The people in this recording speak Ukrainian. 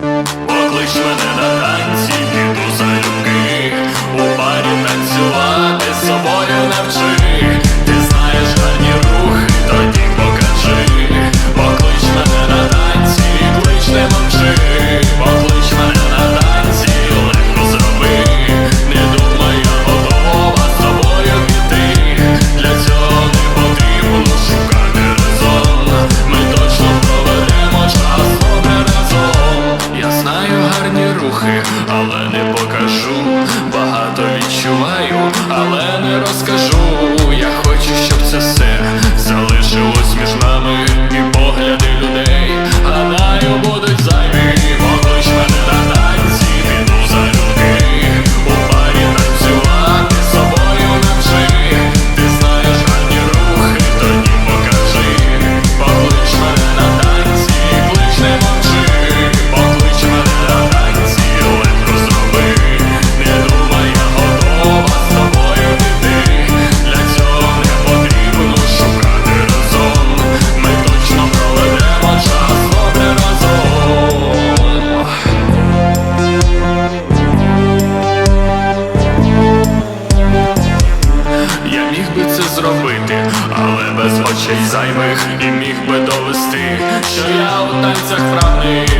Thank трохи, але не покажу. Багато відчуваю, але не розкажу. би це зробити, але без очей займих і міг би довести, що я у танцях правний.